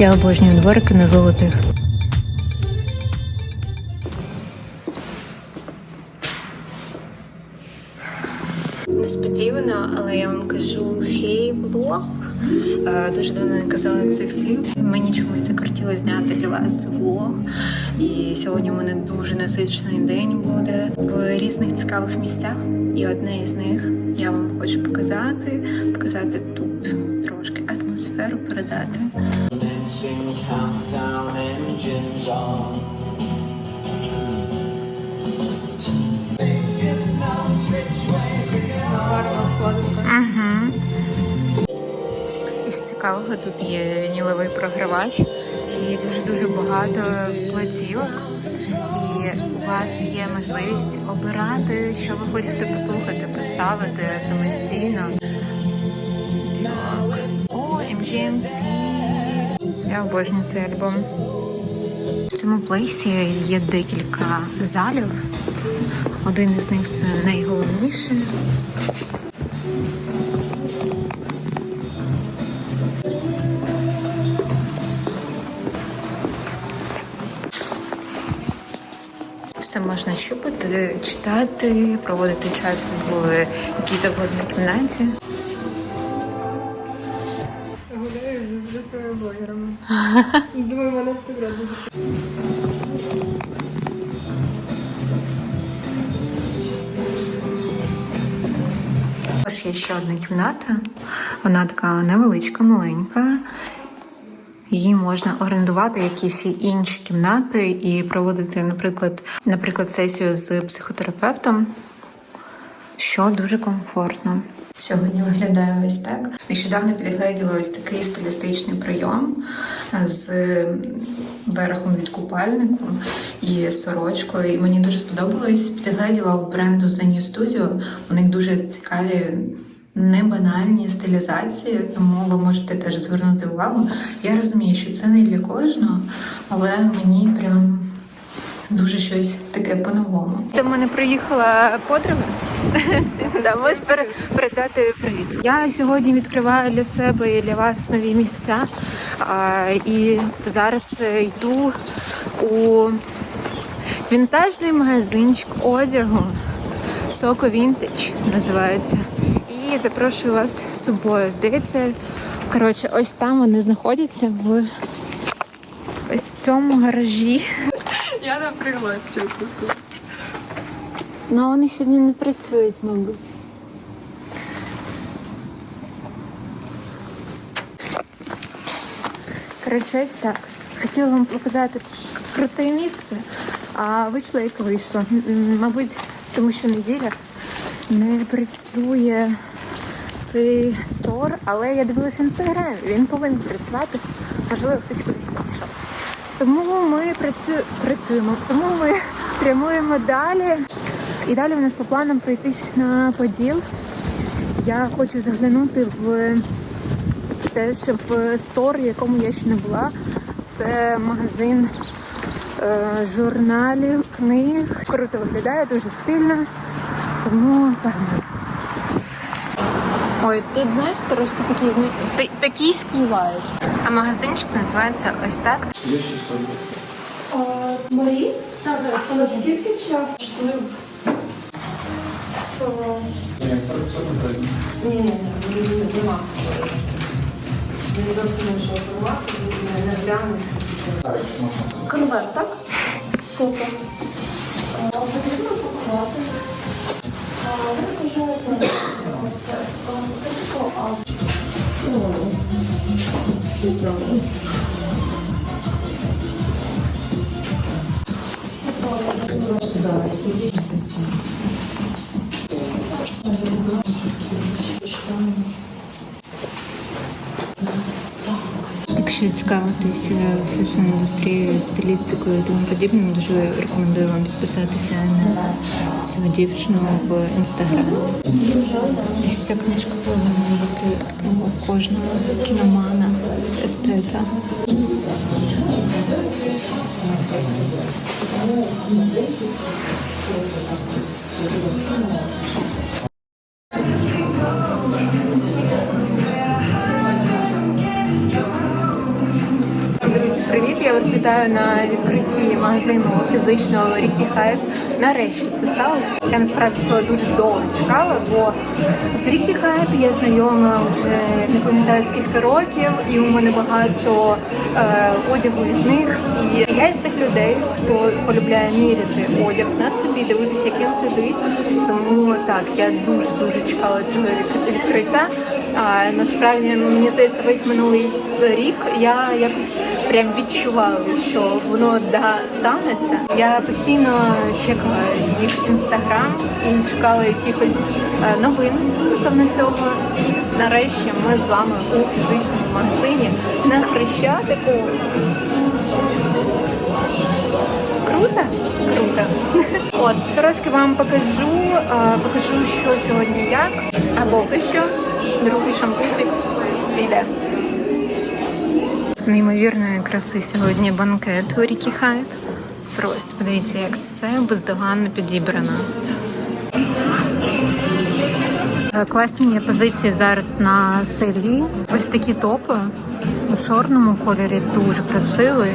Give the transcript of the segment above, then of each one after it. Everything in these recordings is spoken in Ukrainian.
Я обожнюю дворики на золотих. Несподівано, але я вам кажу хей блог. Е, Дуже давно не казала цих слів. Мені чомусь захотілося зняти для вас влог. І сьогодні у мене дуже насичений день буде в різних цікавих місцях. І одне із них я вам хочу показати, показати цікавого тут є вініловий програвач і дуже-дуже багато платівок. І у вас є можливість обирати, що ви хочете послухати, поставити самостійно. О, MGMT. Я обожнюю цей альбом. В цьому плейсі є декілька залів. Один із них це найголовніший. Все можна щупати, читати, проводити час в якій завгодно кімнаті. Гуляю з звісними блогерами. Думаю, мене фотографії. Ось є ще одна кімната. Вона така невеличка, маленька. Її можна орендувати, як і всі інші кімнати, і проводити, наприклад, наприклад, сесію з психотерапевтом, що дуже комфортно. Сьогодні виглядає ось так. Нещодавно підгледіла ось такий стилістичний прийом з верхом від купальнику і сорочкою. І мені дуже сподобалось. Підгледіла у бренду The New Studio. У них дуже цікаві не банальні стилізації, тому ви можете теж звернути увагу. Я розумію, що це не для кожного, але мені прям дуже щось таке по-новому. До мене приїхала подруга. Да, можеш передати привіт. Я сьогодні відкриваю для себе і для вас нові місця. А, і зараз е, йду у вінтажний магазинчик одягу. Соко Вінтедж називається. І запрошую вас з собою. Здається, коротше, ось там вони знаходяться в ось цьому гаражі. Я напряглась, чесно скажу. Ну вони сьогодні не працюють, мабуть. Коротше, ось так. Хотіла вам показати круте місце, а вийшло як вийшло. Мабуть, тому що неділя не працює цей стор, але я дивилася в інстаграмі, він повинен працювати. Можливо, хтось кудись пішов. Тому ми працю... працюємо, тому ми прямуємо далі. І далі у нас по планам пройтись на Поділ. Я хочу заглянути в теж в стор, в якому я ще не була. Це магазин е, журналів, книг. Круто виглядає, дуже стильно. Тому погнали. Ой, тут знаєш трошки такий зна- токійський вайб. А магазинчик називається ось так. Марі? Так, а наскільки часу? Що? Ні, ні, ні, не масово. Він зовсім іншого формату, не, не прямо. Конверт, так? Супер. Потрібно пакувати. А, Ви вважаєте, це? Ось такого мотивку, цікавитися фешн-індустрією, стилістикою і тому подібним, дуже рекомендую вам підписатися на цю дівчину в інстаграмі. Ось ця книжка повинна бути у кожного кіномана, естета. Пам'ятаю на відкритті магазину фізичного Рікі Хайп. Нарешті це сталося. Я насправді цього дуже довго чекала, бо з Рікі Хайп я знайома вже не пам'ятаю скільки років, і у мене багато е, одягу від них. І я із тих людей, хто полюбляє міряти одяг на собі, дивитися, як він сидить. Тому так, я дуже дуже чекала цього відкриття. А насправді мені здається, весь минулий рік я якось прям відчувала, що воно да станеться. Я постійно чекала їх інстаграм і чекала якихось е, новин стосовно цього. Нарешті ми з вами у фізичному магазині на хрещатику. Круто? Круто. От, трошки вам покажу, е, покажу, що сьогодні як. А поки що другий шампусик піде. Неймовірної краси сьогодні банкет у Рікі Хайп. Просто подивіться, як все бездоганно підібрано. Е, Класні є позиції зараз на селі. Ось такі топи у чорному кольорі дуже красивий.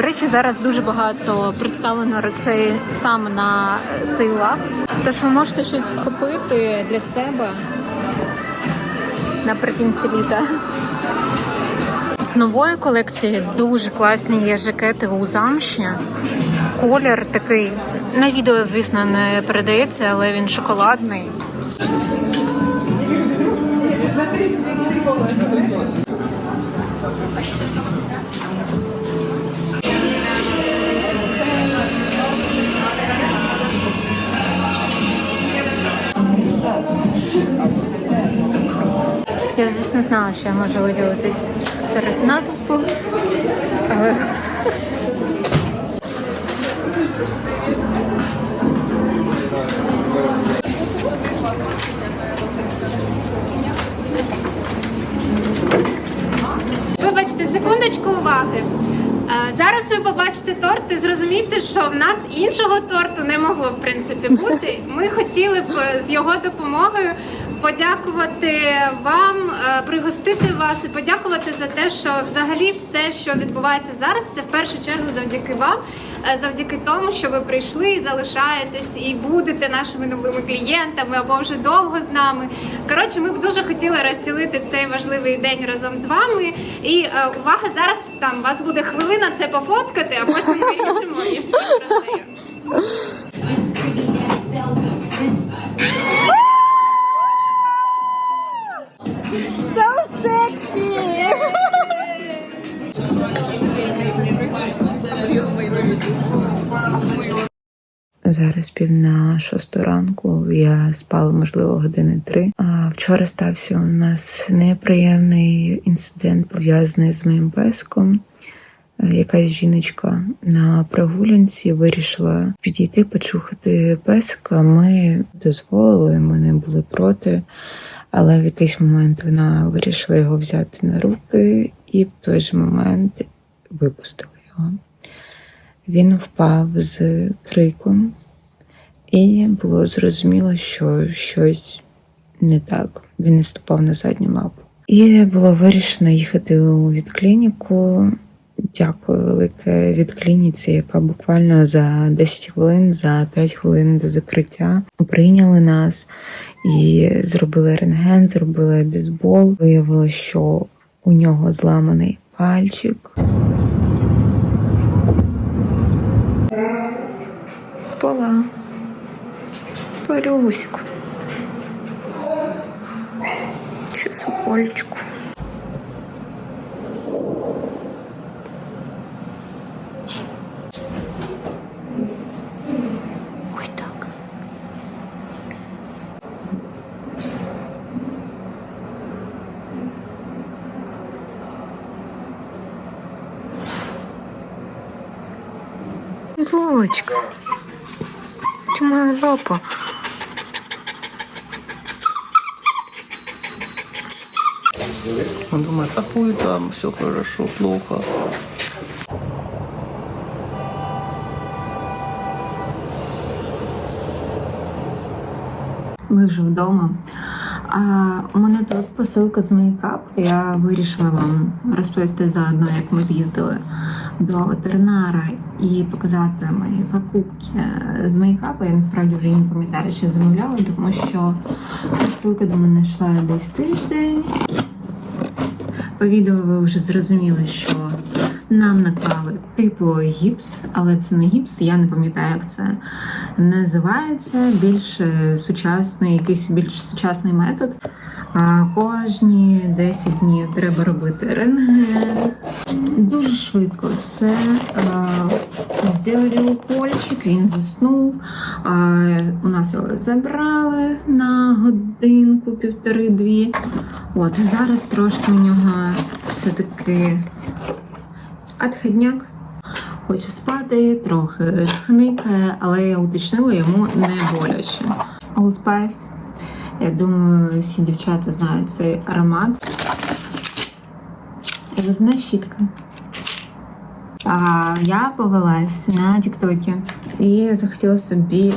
До речі, зараз дуже багато представлено речей саме на сейлах. Тож ви можете щось купити для себе наприкінці літа. З нової колекції дуже класні є жакети у замші. Колір такий. На відео, звісно, не передається, але він шоколадний. Я, звісно, знала, що я можу виділитись серед натовпу. Але Вибачте, секундочку уваги. Е, Зараз ви побачите торт і зрозумієте, що в нас іншого торту не могло в принципі бути. Ми хотіли б з його допомогою подякувати вам, е, пригостити вас і подякувати за те, що взагалі все, що відбувається зараз, це в першу чергу завдяки вам, е, завдяки тому, що ви прийшли і залишаєтесь і будете нашими новими клієнтами або вже довго з нами. Коротше, ми б дуже хотіли розділити цей важливий день разом з вами. І е, увага, зараз там вас буде хвилина це пофоткати, а потім вирішимо і всім роздаємо. Зараз пів на шосту ранку. Я спала, можливо, години три. А вчора стався у нас неприємний інцидент пов'язаний з моїм песком. Якась жіночка на прогулянці вирішила підійти почухати песка. Ми дозволили, ми не були проти, але в якийсь момент вона вирішила його взяти на руки і в той же момент випустила його. Він впав з криком, і було зрозуміло, що щось не так. Він не ступав на задню лапу. І було вирішено їхати у відклініку. Дякую велике відклініці, яка буквально за 10 хвилин, за 5 хвилин до закриття прийняли нас і зробили рентген, зробили бейсбол. Виявилося, що у нього зламаний пальчик. пола. Мариусику. Сейчас укольчику. Булочка. моя лапа. Он думает, а хуй там, все хорошо, плохо. Ми вже вдома. А у мене тут посилка з мейкапу. Я вирішила вам розповісти заодно, як ми з'їздили до ветеринара і показати мої покупки з мейкапу. Я насправді вже не пам'ятаю, що замовляла, тому що посилка до мене йшла десь тиждень. По відео ви вже зрозуміли, що нам наклали типу гіпс, але це не гіпс, я не пам'ятаю, як це називається. Більш е, сучасний, якийсь більш сучасний метод. Кожні 10 днів треба робити рентген. Дуже швидко все. Зробили укольчик, він заснув. У нас його забрали на годинку, півтори-дві. От зараз трошки у нього все-таки отходняк. Хоче спати, трохи хникає, але я уточнила йому не боляче. Old Spice. Я думаю, всі дівчата знають цей аромат. Зубна щітка. А я повелась на Тіктокі і захотіла собі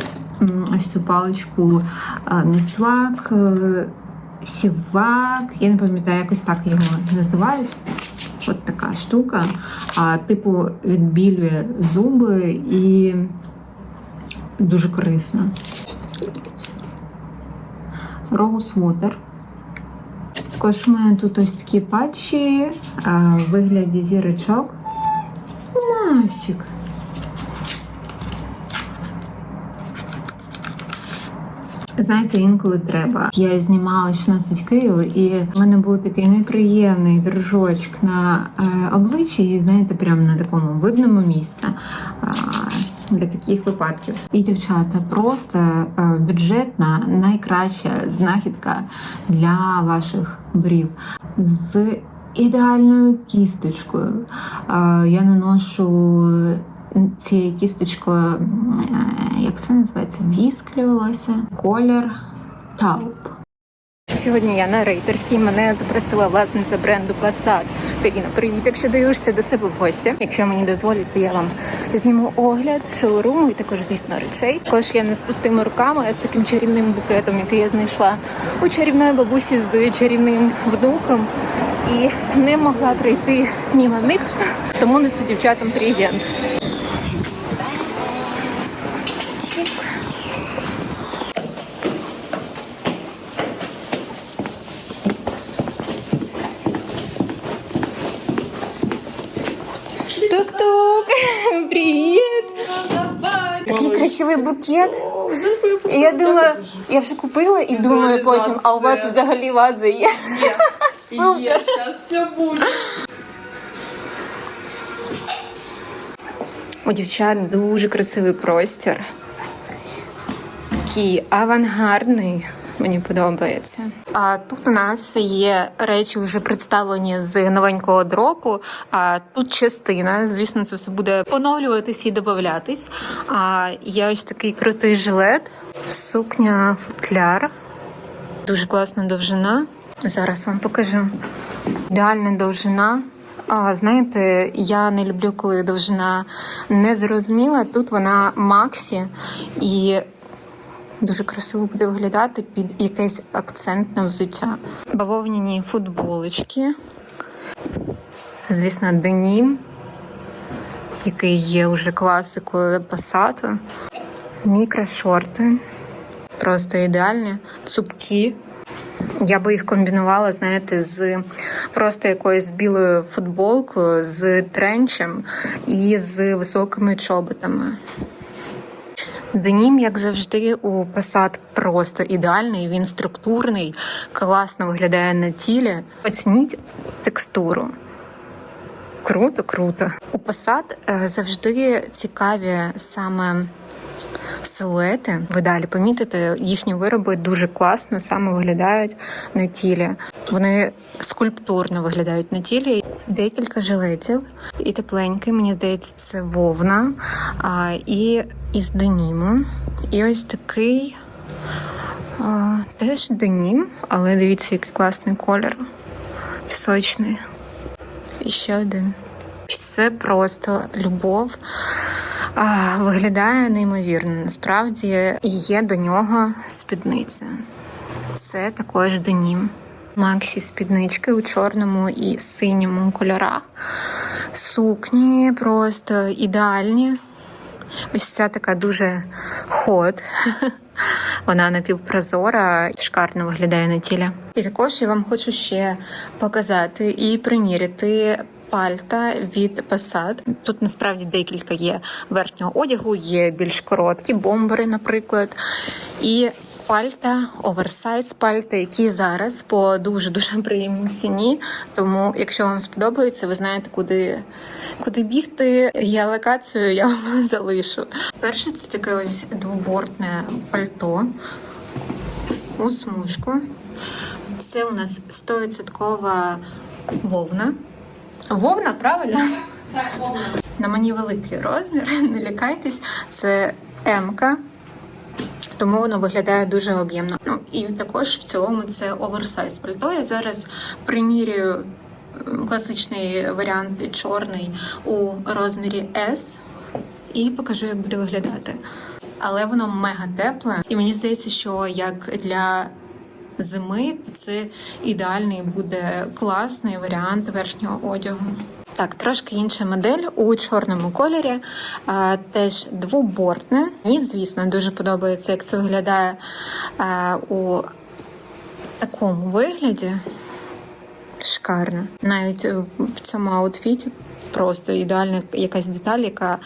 ось цю паличку місвак, е, сівак. Я не пам'ятаю, якось так його називають. Така штука. А, типу відбілює зуби і дуже корисно. Rose Water. Також у мене тут ось такі патчі а, в вигляді зірочок. Масік. Знаєте, інколи треба. Я знімала 16 Києву, і в мене був такий неприємний дружочок на е, обличчі, і знаєте, прямо на такому видному місці е, для таких випадків. І дівчата, просто е, бюджетна, найкраща знахідка для ваших брів з ідеальною кісточкою. Е, я наношу цією кісточкою, е, як це називається, віск для волосся, колір тауп. Сьогодні я на рейтерській. Мене запросила власниця бренду Passat. Каріна, привіт. Якщо дивишся до себе в гості, якщо мені дозволять, то я вам зніму огляд шоуруму і також, звісно, речей. Також я не з пустими руками, а з таким чарівним букетом, який я знайшла у чарівної бабусі з чарівним внуком. І не могла пройти мимо них, тому несу дівчатам презент. Тук-тук! Привіт! Такий красивий букет. І я думаю, я вже купила і думаю потім, а у вас взагалі вази є? Супер! У дівчат дуже красивий простір. Такий авангардний. Мені подобається. А тут у нас є речі, вже представлені з новенького дропу. А тут частина, звісно, це все буде поновлюватись і додатись. А є ось такий крутий жилет, сукня футляр. Дуже класна довжина. Зараз вам покажу. Ідеальна довжина. А, знаєте, я не люблю, коли довжина незрозуміла. Тут вона максі і дуже красиво буде виглядати під якесь акцентне взуття. Бавовняні футболочки. Звісно, денім, який є вже класикою пасату. Мікрошорти. Просто ідеальні. Цупкі. Я би їх комбінувала, знаєте, з просто якоюсь білою футболкою, з тренчем і з високими чоботами. Денім, як завжди, у Passat просто ідеальний. Він структурний, класно виглядає на тілі. Оцініть текстуру. Круто, круто. У Passat е, завжди цікаві саме силуети. Ви далі помітите, їхні вироби дуже класно саме виглядають на тілі. Вони скульптурно виглядають на тілі. Декілька жилетів і тепленький, мені здається, це вовна а, і із деніму. І ось такий а, теж денім, але дивіться, який класний колір. Пісочний. І ще один. Це просто любов. А, виглядає неймовірно. Насправді є до нього спідниця. Це також денім. Максі спіднички у чорному і синьому кольорах. Сукні просто ідеальні. Ось ця така дуже ход. Вона напівпрозора, шикарно виглядає на тілі. І також я вам хочу ще показати і приміряти пальта від Passat. Тут насправді декілька є верхнього одягу, є більш короткі бомбери, наприклад. І пальта, оверсайз пальта, які зараз по дуже дуже приємній ціні. Тому, якщо вам сподобається, ви знаєте, куди, куди бігти. Я локацію я вам залишу. Перше, це таке ось двобортне пальто у смужку. Це у нас 100% вовна. Вовна, правильно? Так, вовна. На мені великий розмір, не лякайтесь. Це М-ка. Тому воно виглядає дуже об'ємно. Ну і також в цілому це оверсайз пальто. Я зараз примірюю класичний варіант чорний у розмірі S і покажу, як буде виглядати. Але воно мега тепле, і мені здається, що як для зими це ідеальний буде класний варіант верхнього одягу. Так, трошки інша модель у чорному кольорі, а, теж двобортне. Мені, звісно, дуже подобається, як це виглядає а, у такому вигляді. Шикарно. Навіть в- цьому аутфіті просто ідеальна якась деталь, яка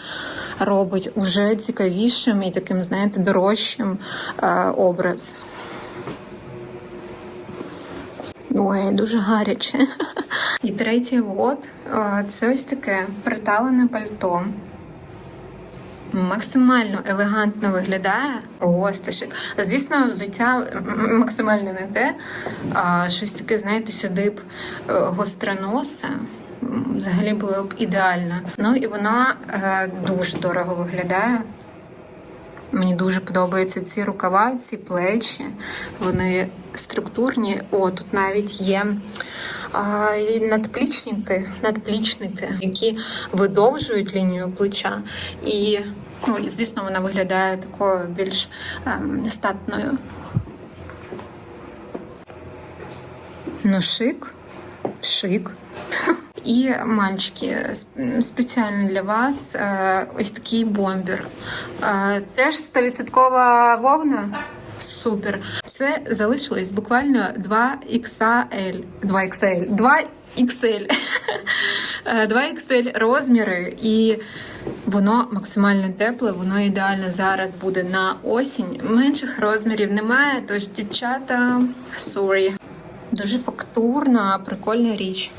робить уже цікавішим і таким, знаєте, дорожчим а, образ. Ой, дуже гаряче. І третій лот це ось таке приталене пальто. Максимально елегантно виглядає. Просто шик. Звісно, взуття максимально не те. А щось таке, знаєте, сюди б е, гостроносе. Взагалі було б ідеально. Ну і вона е, дуже дорого виглядає. Мені дуже подобаються ці рукава, ці плечі. Вони структурні. О, тут навіть є а, і надплічники, надплічники, які видовжують лінію плеча. І, ну, звісно, вона виглядає такою більш ем, статною. Ну, шик, шик. І мальчики, спеціально для вас е, ось такий бомбер. Е, Теж 100% вовна? Супер. Це залишилось буквально 2 XL. 2 XL. 2 XL. Е, 2 XL розміри, і воно максимально тепле, воно ідеально зараз буде на осінь. Менших розмірів немає, тож дівчата, sorry. Дуже фактурна, прикольна річ.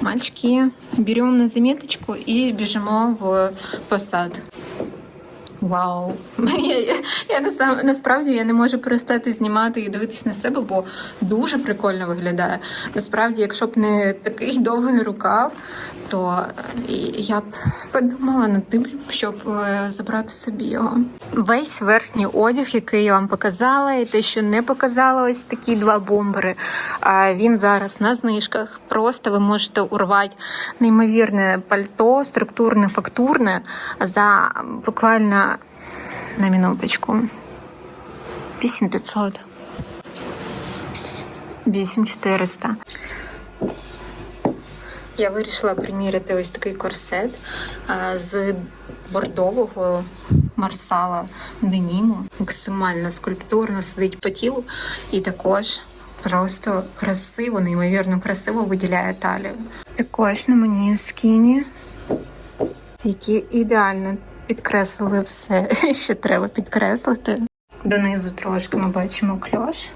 Мальчики, берем на заметочку и бежимо в посад. Вау! Я, я, я насам, насправді я не можу перестати знімати і дивитись на себе, бо дуже прикольно виглядає. Насправді, якщо б не такий довгий рукав, то е, я б подумала над тим, щоб е, забрати собі його. Весь верхній одяг, який я вам показала, і те, що не показала, ось такі два бомбери. Він зараз на знижках. Просто ви можете урвати неймовірне пальто, структурне, фактурне за буквально на минуточку. 8500. 8400. Я вирішила приміряти ось такий корсет з бордового марсала деніму. Максимально скульптурно сидить по тілу і також просто красиво, неймовірно красиво виділяє талію. Також на мені скіні, які ідеально підкреслили все, що треба підкреслити. Донизу трошки ми бачимо кльош.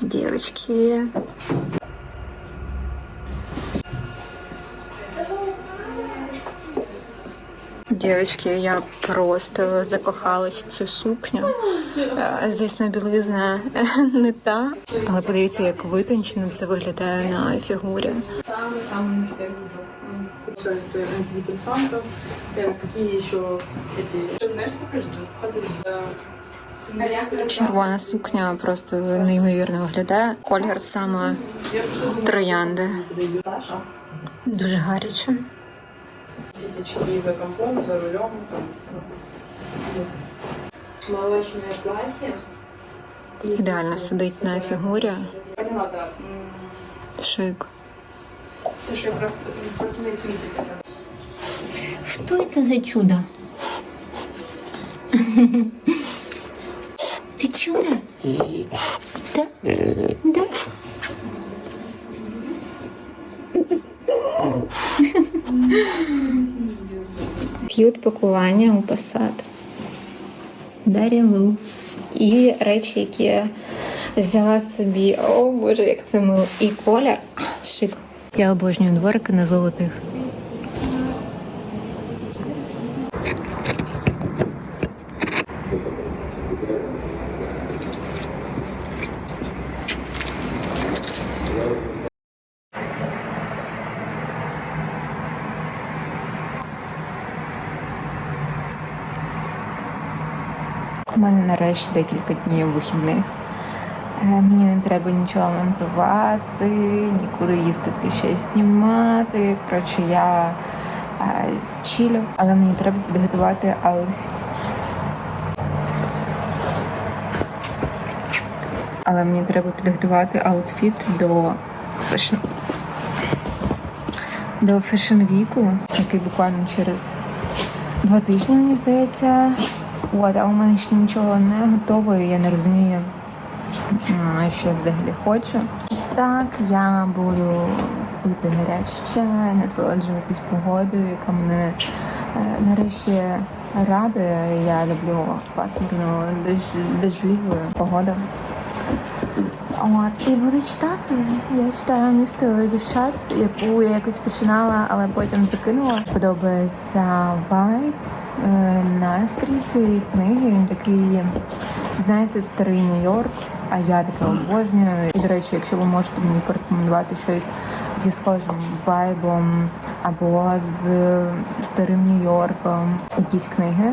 Девочки. Дівчатки, я просто закохалась в цю сукню. Е, Звісно, білизна не та. Але подивіться, як витончено це виглядає на фігурі. Самый-самый первый это антидепрессантов. Э, Какие еще эти... Знаешь, покажи. Подожди. Да. Червона сукня просто неймовірно виглядає. Колір саме троянди. Дуже гаряче. Сіточки за компом, за рулем. Там. Молочное платье. Ідеально сидить на фігурі. Поняла, да. Шик. Це ще якраз кінець місяця. Что это за чудо? Ты чудо? Да? Да? П'ють пакування у посад. Дарілу. І речі, які я взяла собі. О боже, як це мило. І колір. Шик. Я обожнюю дворики на золотих. У мене нарешті декілька днів вихідних. Е, Мені не треба нічого монтувати, нікуди їздити щось знімати. Коротше, я е, чілю, але мені треба підготувати аутфіт. Але мені треба підготувати аутфіт до фешн... до фешн віку, який буквально через два тижні, мені здається. От, а у мене ще нічого не готово, я не розумію, що я взагалі хочу. Так, я буду пити гарячий чай, насолоджуватись погодою, яка мене е, нарешті радує. Я люблю пасмурну дощливу погоду. От, і буду читати. Я читаю місто дівчат, яку я якось починала, але потім закинула. Подобається вайб, е, настрій цієї книги. Він такий, знаєте, старий Нью-Йорк. А я таке обожнюю. І до речі, якщо ви можете мені порекомендувати щось зі схожим вайбом або з старим Нью-Йорком, якісь книги.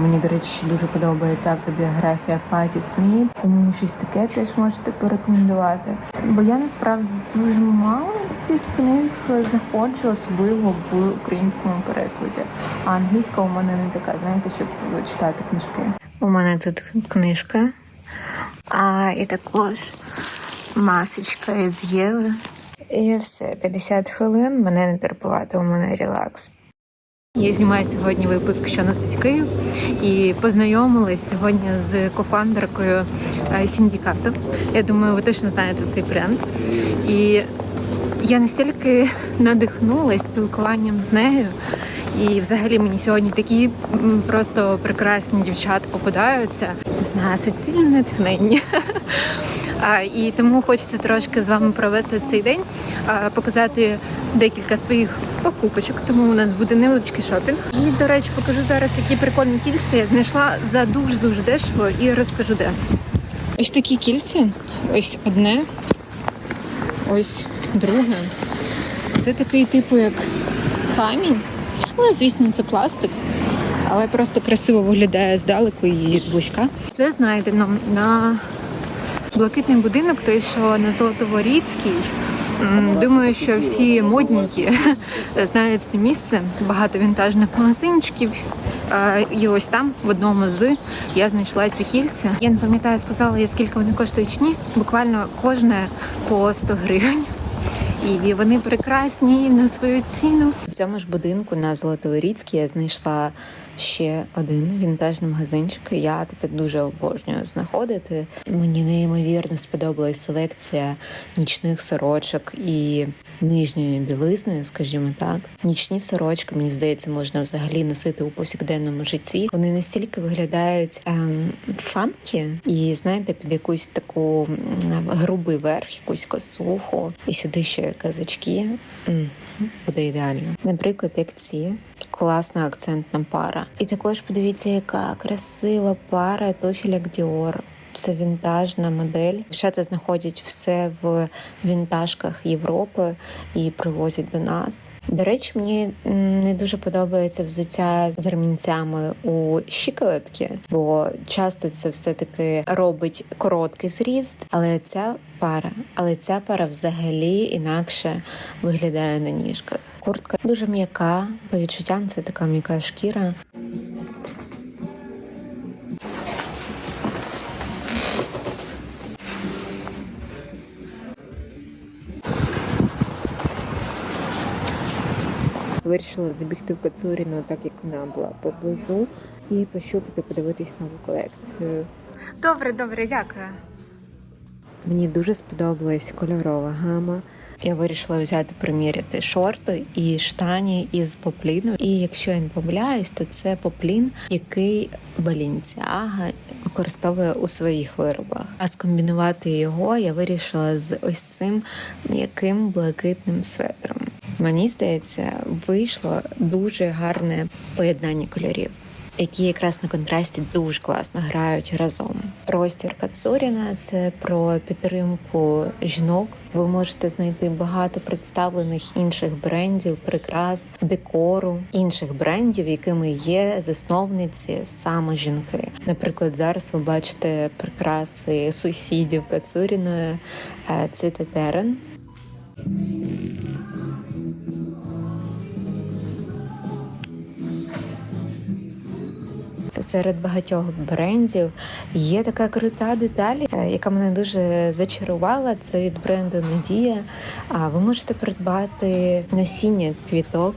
Мені, до речі, дуже подобається автобіографія Паті Сміт, тому щось таке теж можете порекомендувати. Бо я насправді дуже мало таких книг знаходжу, особливо в українському перекладі. А англійська у мене не така, знаєте, щоб читати книжки. У мене тут книжка, а і також масочка із Єви. І все, 50 хвилин, мене не терпувати, у мене релакс. Я знімаю сьогодні випуск, що носить Київ, і познайомилась сьогодні з кофандеркою е, синдикату. Я думаю, ви точно знаєте цей бренд. І я настільки надихнулась спілкуванням з нею. І взагалі мені сьогодні такі просто прекрасні дівчата попадаються. Не знаю, суцільне натхнення. І тому хочеться трошки з вами провести цей день, показати декілька своїх покупочок. Тому у нас буде невеличкий шопінг. І, до речі, покажу зараз, які прикольні кільця я знайшла за дуже дуже дешево і розкажу де. Ось такі кільця. Ось одне, ось друге. Це такий типу як камінь. Але, звісно, це пластик. Але просто красиво виглядає здалеку і зблизька. Це знайдено на блакитний будинок, той, що на Золотоворіцькій. Думаю, що всі модники знають це місце. Багато вінтажних магазинчиків. І ось там, в одному з, я знайшла ці кільця. Я не пам'ятаю, сказала я, скільки вони коштують чи ні. Буквально кожне по 100 гривень. І вони прекрасні на свою ціну. В цьому ж будинку на Золотоворіцькій я знайшла ще один вінтажний магазинчик. Я тут дуже обожнюю знаходити. Мені неймовірно сподобалась селекція нічних сорочок і нижньої білизни, скажімо так. Нічні сорочки, мені здається, можна взагалі носити у повсякденному житті. Вони настільки виглядають ем, фанкі, і знаєте, під якусь таку грубий верх, якусь косуху, і сюди ще казачки. Буде ідеально. Наприклад, як ці класна акцентна пара. І також подивіться, яка красива пара туфіляк Dior. Це вінтажна модель. Дівчата знаходять все в вінтажках Європи і привозять до нас. До речі, мені не дуже подобається взуття з ремінцями у щиколотки, бо часто це все таки робить короткий зріст. Але ця пара, але ця пара взагалі інакше виглядає на ніжках. Куртка дуже м'яка, по відчуттям це така м'яка шкіра. Вирішила забігти в Кацуріну, так як вона була поблизу, і пощупати, подивитись нову колекцію. Добре, добре, дякую. Мені дуже сподобалась кольорова гама. Я вирішила взяти приміряти шорти і штані із попліну. І якщо я не помиляюсь, то це поплін, який Balenciaga використовує у своїх виробах. А скомбінувати його я вирішила з ось цим м'яким блакитним светром. Мені здається, вийшло дуже гарне поєднання кольорів. Які якраз на контрасті дуже класно грають разом. Простір Кацуріна це про підтримку жінок. Ви можете знайти багато представлених інших брендів, прикрас, декору, інших брендів, якими є засновниці саме жінки. Наприклад, зараз ви бачите прикраси сусідів Кацуріної е, Цитатерен. Серед багатьох брендів є така крута деталь, е, яка мене дуже зачарувала. Це від бренду Надія. Ви можете придбати насіння квіток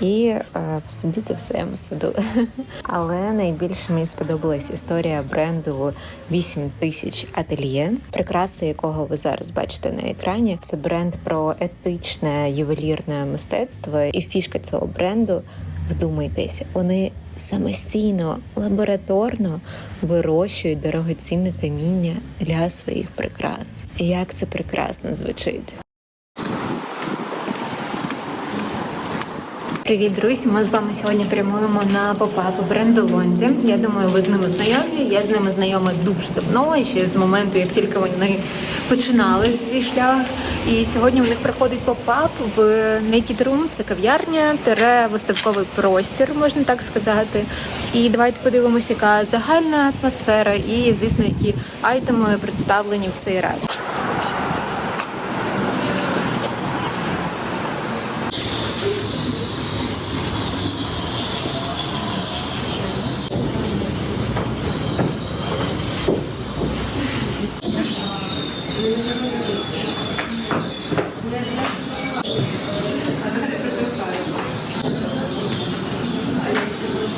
і е, посадити в своєму саду. Але найбільше мені сподобалась історія бренду 8000 ательє, прикраси якого ви зараз бачите на екрані. Це бренд про етичне ювелірне мистецтво, і фішка цього бренду. Вдумайтеся, вони самостійно, лабораторно вирощують дорогоцінне каміння для своїх прикрас. Як це прекрасно звучить. Привіт, друзі! Ми з вами сьогодні прямуємо на попап бренду Лонзі. Я думаю, ви з ними знайомі. Я з ними знайома дуже давно, ще з моменту, як тільки вони починали свій шлях. І сьогодні у них проходить попап в Naked Room. Це кав'ярня, тере виставковий простір, можна так сказати. І давайте подивимося, яка загальна атмосфера, і звісно, які айтеми представлені в цей раз.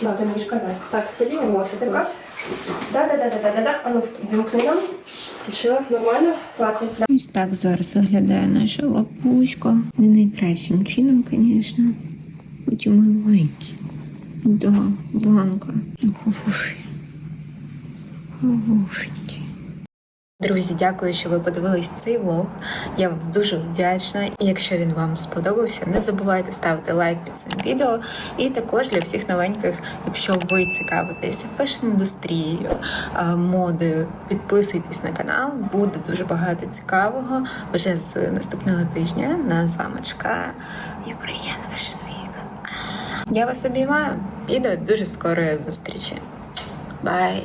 Чисто мішка Настя. Так, це ліва носа така. Да, да, да, да, да, да, да. А ну вимкни. Нормально. 20. Да. Ось так зараз виглядає наша лапучка. Не найкращим чином, звісно. Потім маленькі. Да, бланка. Хороший. Хорошенький. Друзі, дякую, що ви подивились цей влог. Я вам дуже вдячна. І якщо він вам сподобався, не забувайте ставити лайк під цим відео. І також для всіх новеньких, якщо ви цікавитеся фешн-індустрією, е, модою, підписуйтесь на канал. Буде дуже багато цікавого. Вже з наступного тижня нас з вами чекає Ukraine Fashion Week. Я вас обіймаю і до дуже скорої зустрічі. Бай!